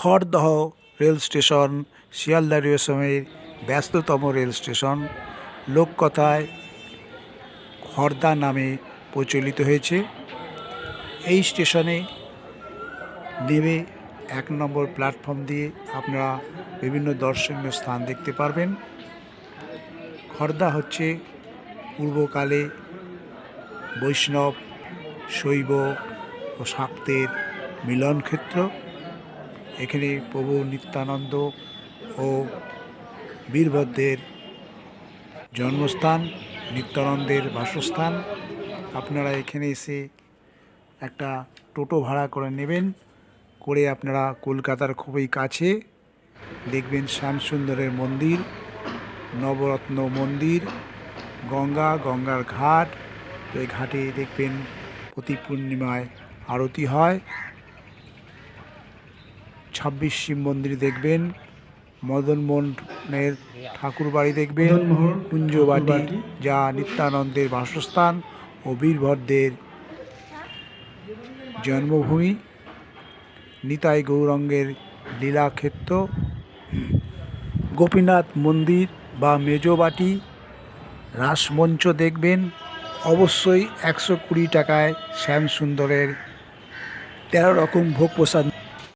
Khardah rail station, Sealdah রেলসমের ব্যস্ততম rail station লোককথায় Khardah নামে প্রচলিত হয়েছে। এই স্টেশনে নেমে এক নম্বর প্ল্যাটফর্ম দিয়ে আপনারা বিভিন্ন দর্শনীয় স্থান দেখতে পারবেন। খড়দা হচ্ছে পূর্বকালে বৈষ্ণব, শৈব ও শাক্তের মিলনক্ষেত্র। এখানে প্রভু নিত্যানন্দ ও বীরভদ্রের জন্মস্থান, নিত্যানন্দের বাসস্থান। আপনারা এখানে এসে একটা টোটো ভাড়া করে নেবেন, করে আপনারা কলকাতার খুবই কাছে দেখবেন শ্যামসুন্দরের মন্দির, নবরত্ন মন্দির, গঙ্গা, গঙ্গার ঘাট। এই ঘাটে দেখবেন প্রতি পূর্ণিমায় আরতি হয়। ছাব্বিশ শিব মন্দির দেখবেন মদন মোহনের ঠাকুর বাড়ি দেখবেন কুঞ্জবাটি যা নিত্যানন্দের বাসস্থান ও বীরভদ্রের জন্মভূমি। নিতাই গৌরঙ্গের লীলাক্ষেত্র গোপীনাথ মন্দির বা মেজবাটি রাসমঞ্চ দেখবেন। অবশ্যই একশো কুড়ি টাকায় শ্যামসুন্দরের তেরো রকম ভোগ প্রসাদ